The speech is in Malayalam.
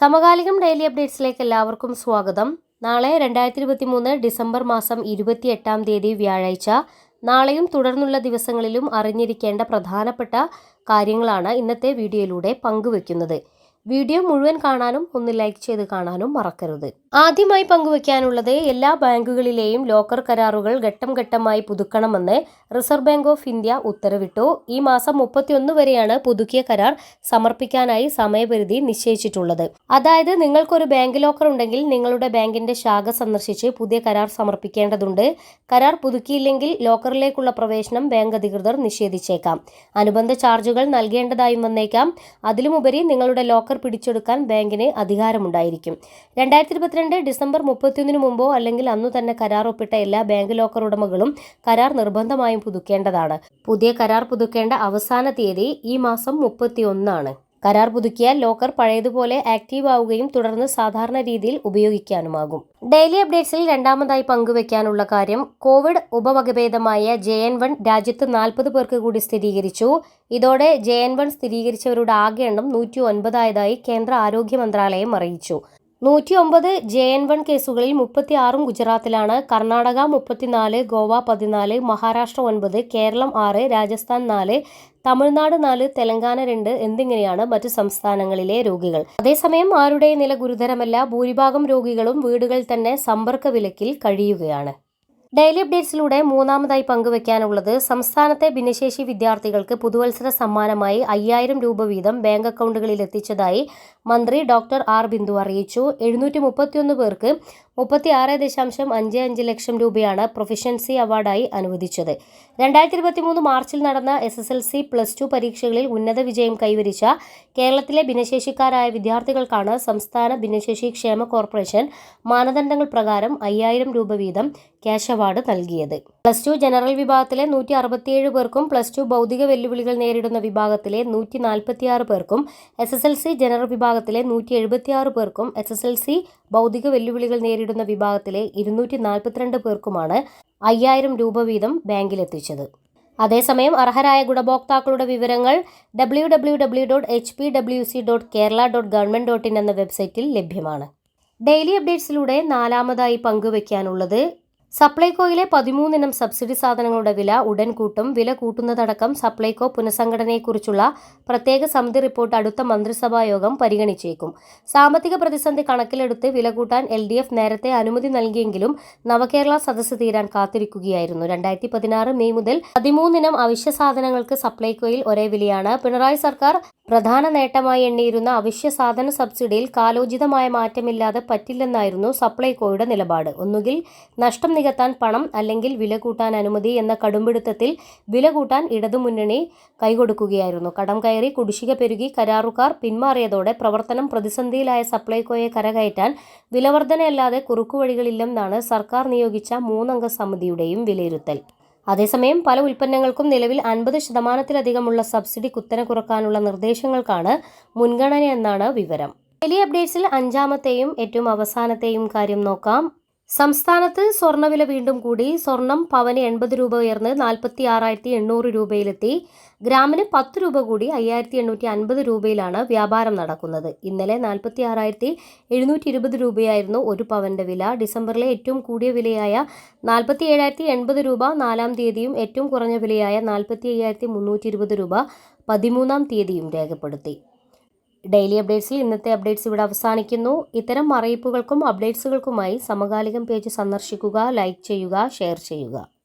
സമകാലികം ഡെയിലി അപ്ഡേറ്റ്സിലേക്ക് എല്ലാവർക്കും സ്വാഗതം. നാളെ രണ്ടായിരത്തി ഇരുപത്തി മൂന്ന് ഡിസംബർ മാസം ഇരുപത്തി എട്ടാം തീയതി വ്യാഴാഴ്ച. നാളെയും തുടർന്നുള്ള ദിവസങ്ങളിലും അറിഞ്ഞിരിക്കേണ്ട പ്രധാനപ്പെട്ട കാര്യങ്ങളാണ് ഇന്നത്തെ വീഡിയോയിലൂടെ പങ്കുവെക്കുന്നത്. വീഡിയോ മുഴുവൻ കാണാനും ഒന്ന് ലൈക്ക് ചെയ്ത് കാണാനും മറക്കരുത്. ആദ്യമായി പങ്കുവയ്ക്കാനുള്ളത് എല്ലാ ബാങ്കുകളിലെയും ലോക്കർ കരാറുകൾ ഘട്ടം ഘട്ടമായി പുതുക്കണമെന്ന് റിസർവ് ബാങ്ക് ഓഫ് ഇന്ത്യ ഉത്തരവിട്ടു. ഈ മാസം മുപ്പത്തിയൊന്ന് വരെയാണ് പുതുക്കിയ കരാർ സമർപ്പിക്കാനായി സമയപരിധി നിശ്ചയിച്ചിട്ടുള്ളത്. അതായത് നിങ്ങൾക്കൊരു ബാങ്ക് ലോക്കർ ഉണ്ടെങ്കിൽ നിങ്ങളുടെ ബാങ്കിന്റെ ശാഖ സന്ദർശിച്ച് പുതിയ കരാർ സമർപ്പിക്കേണ്ടതുണ്ട്. കരാർ പുതുക്കിയില്ലെങ്കിൽ ലോക്കറിലേക്കുള്ള പ്രവേശനം ബാങ്ക് അധികൃതർ നിഷേധിച്ചേക്കാം. അനുബന്ധ ചാർജുകൾ നൽകേണ്ടതായും വന്നേക്കാം. അതിലുമുപരി നിങ്ങളുടെ ലോക്കർ പിടിച്ചെടുക്കാൻ ബാങ്കിന് അധികാരമുണ്ടായിരിക്കും. രണ്ടായിരത്തി ഇരുപത്തിരണ്ട് ഡിസംബർ മുപ്പത്തിയൊന്നിന് മുമ്പോ അല്ലെങ്കിൽ അന്നു തന്നെ കരാർ ഒപ്പിട്ട എല്ലാ ബാങ്ക് ലോക്കർ ഉടമകളും കരാർ നിർബന്ധമായും പുതുക്കേണ്ടതാണ്. പുതിയ കരാർ പുതുക്കേണ്ട അവസാന തീയതി ഈ മാസം മുപ്പത്തിയൊന്നാണ്. കരാർ പുതുക്കിയാൽ ലോക്കർ പഴയതുപോലെ ആക്റ്റീവ് ആവുകയും തുടർന്ന് സാധാരണ രീതിയിൽ ഉപയോഗിക്കാനുമാകും. ഡെയിലി അപ്ഡേറ്റ്സിൽ രണ്ടാമതായി പങ്കുവയ്ക്കാനുള്ള കാര്യം കോവിഡ് ഉപവകഭേദമായ ജെ എൻ വൺ രാജ്യത്ത് നാൽപ്പത് പേർക്ക് കൂടി സ്ഥിരീകരിച്ചു. ഇതോടെ ജെ എൻ വൺ സ്ഥിരീകരിച്ചവരുടെ ആകെ എണ്ണം നൂറ്റി ഒൻപതായതായി കേന്ദ്ര ആരോഗ്യ മന്ത്രാലയം അറിയിച്ചു. നൂറ്റി ഒമ്പത് ജെ എൻ വൺ കേസുകളിൽ മുപ്പത്തി ആറും ഗുജറാത്തിലാണ് കർണാടക മുപ്പത്തിനാല് ഗോവ പതിനാല് മഹാരാഷ്ട്ര ഒൻപത് കേരളം ആറ് രാജസ്ഥാൻ നാല് തമിഴ്നാട് നാല് തെലങ്കാന രണ്ട് എന്നിങ്ങനെയാണ് മറ്റു സംസ്ഥാനങ്ങളിലെ രോഗികൾ. അതേസമയം ആരുടെ നില ഗുരുതരമല്ല ഭൂരിഭാഗം രോഗികളും വീടുകളിൽ തന്നെ സമ്പർക്ക വിലക്കിൽ കഴിയുകയാണ്. ഡെയിലി അപ്ഡേറ്റ്സിലൂടെ മൂന്നാമതായി പങ്കുവയ്ക്കാനുള്ളത് സംസ്ഥാനത്തെ ഭിന്നശേഷി വിദ്യാർത്ഥികൾക്ക് പുതുവത്സര സമ്മാനമായി അയ്യായിരം രൂപ വീതം ബാങ്ക് അക്കൗണ്ടുകളിൽ എത്തിച്ചതായി മന്ത്രി ഡോക്ടർ ആർ ബിന്ദു അറിയിച്ചു. എഴുന്നൂറ്റി പേർക്ക് മുപ്പത്തി ആറ് ദശാംശം അഞ്ച് അഞ്ച് ലക്ഷം രൂപയാണ് പ്രൊഫഷൻസി അവാർഡായി അനുവദിച്ചത്. രണ്ടായിരത്തി ഇരുപത്തി മൂന്ന് മാർച്ചിൽ നടന്ന S S L C plus two പരീക്ഷകളിൽ ഉന്നത വിജയം കൈവരിച്ച കേരളത്തിലെ ഭിന്നശേഷിക്കാരായ വിദ്യാർത്ഥികൾക്കാണ് സംസ്ഥാന ഭിന്നശേഷി ക്ഷേമ കോർപ്പറേഷൻ മാനദണ്ഡങ്ങൾ പ്രകാരം അയ്യായിരം രൂപ വീതം ക്യാഷ് അവാർഡ് നൽകിയത്. പ്ലസ് ടു ജനറൽ വിഭാഗത്തിലെ നൂറ്റി അറുപത്തിയേഴ് പേർക്കും പ്ലസ് ടു ഭൗതിക വെല്ലുവിളികൾ നേരിടുന്ന വിഭാഗത്തിലെ നൂറ്റി നാൽപ്പത്തിയാറ് പേർക്കും S S L C general വിഭാഗത്തിലെ നൂറ്റി എഴുപത്തിയാറ് പേർക്കും എസ് എസ് എൽ സി ഭൗതിക വെല്ലുവിളികൾ നേരിടുന്ന വിഭാഗത്തിലെ ഇരുന്നൂറ്റി നാൽപ്പത്തിരണ്ട് പേർക്കുമാണ് അയ്യായിരം രൂപ വീതം ബാങ്കിലെത്തിച്ചത്. അതേസമയം അർഹരായ ഗുണഭോക്താക്കളുടെ വിവരങ്ങൾ W W W dot H P W C dot Kerala dot government dot in എന്ന വെബ്സൈറ്റിൽ ലഭ്യമാണ്. ഡെയിലി അപ്ഡേറ്റ്സിലൂടെ നാലാമതായി പങ്കുവയ്ക്കാനുള്ളത് സപ്ലൈകോയിലെ പതിമൂന്നിനം സബ്സിഡി സാധനങ്ങളുടെ വില ഉടൻ കൂട്ടും. വില കൂട്ടുന്നതടക്കം സപ്ലൈകോ പുനഃസംഘടനയെക്കുറിച്ചുള്ള പ്രത്യേക സമിതി റിപ്പോർട്ട് അടുത്ത മന്ത്രിസഭാ യോഗം പരിഗണിച്ചേക്കും. സാമ്പത്തിക പ്രതിസന്ധി കണക്കിലെടുത്ത് വില കൂട്ടാൻ എൽ ഡി എഫ് നേരത്തെ അനുമതി നൽകിയെങ്കിലും നവകേരള സദസ്സ് തീരാൻ കാത്തിരിക്കുകയായിരുന്നു. രണ്ടായിരത്തി പതിനാറ് മെയ് മുതൽ പതിമൂന്നിനം അവശ്യ സാധനങ്ങൾക്ക് സപ്ലൈകോയിൽ ഒരേ വിലയാണ്. പിണറായി സർക്കാർ പ്രധാന നേട്ടമായി എണ്ണിയിരുന്ന അവശ്യ സാധന സബ്സിഡിയിൽ കാലോചിതമായ മാറ്റമില്ലാതെ പറ്റില്ലെന്നായിരുന്നു സപ്ലൈകോയുടെ നിലപാട്. ഒന്നുകിൽ നഷ്ടം നികത്താൻ പണം അല്ലെങ്കിൽ വില കൂട്ടാൻ അനുമതി എന്ന കടുംപിടുത്തത്തിൽ വില കൂട്ടാൻ ഇടതുമുന്നണി കൈകൊടുക്കുകയായിരുന്നു. കടം കയറി കുടിശ്ശിക പെരുകി കരാറുകാർ പിന്മാറിയതോടെ പ്രവർത്തനം പ്രതിസന്ധിയിലായ സപ്ലൈകോയെ കരകയറ്റാൻ വിലവർധനയല്ലാതെ കുറുക്കുവഴികളില്ലെന്നാണ് സർക്കാർ നിയോഗിച്ച മൂന്നംഗ സമിതിയുടെയും വിലയിരുത്തൽ. അതേസമയം പല ഉൽപ്പന്നങ്ങൾക്കും നിലവിൽ അൻപത് ശതമാനത്തിലധികമുള്ള സബ്സിഡി കുത്തനെ കുറക്കാനുള്ള നിർദ്ദേശങ്ങൾക്കാണ് മുൻഗണനയെന്നാണ് വിവരം. ഡെയിലി അപ്ഡേറ്റ്സിൽ അഞ്ചാമത്തെയും ഏറ്റവും അവസാനത്തെയും കാര്യം നോക്കാം. സംസ്ഥാനത്ത് സ്വർണവില വീണ്ടും കൂടി സ്വർണം പവന് എൺപത് രൂപ ഉയർന്ന് നാൽപ്പത്തി ആറായിരത്തി എണ്ണൂറ് രൂപയിലെത്തി. ഗ്രാമിന് പത്ത് രൂപ കൂടി അയ്യായിരത്തി എണ്ണൂറ്റി അൻപത് രൂപയിലാണ് വ്യാപാരം നടക്കുന്നത്. ഇന്നലെ നാൽപ്പത്തി ആറായിരത്തി എഴുന്നൂറ്റി ഇരുപത് രൂപയായിരുന്നു ഒരു പവന്റെ വില. ഡിസംബറിലെ ഏറ്റവും കൂടിയ വിലയായ നാൽപ്പത്തി ഏഴായിരത്തി എൺപത് രൂപ നാലാം തീയതിയും ഏറ്റവും കുറഞ്ഞ വിലയായ നാൽപ്പത്തി അയ്യായിരത്തി മുന്നൂറ്റി ഇരുപത് രൂപ പതിമൂന്നാം തീയതിയും രേഖപ്പെടുത്തി. ഡെയിലി അപ്ഡേറ്റ്സിൽ ഇന്നത്തെ അപ്ഡേറ്റ്സ് ഇവിടെ അവസാനിക്കുന്നു. ഇത്തരം അറിയിപ്പുകൾക്കും അപ്ഡേറ്റ്സുകൾക്കുമായി സമകാലികം പേജ് സന്ദർശിക്കുക ലൈക്ക് ചെയ്യുക ഷെയർ ചെയ്യുക.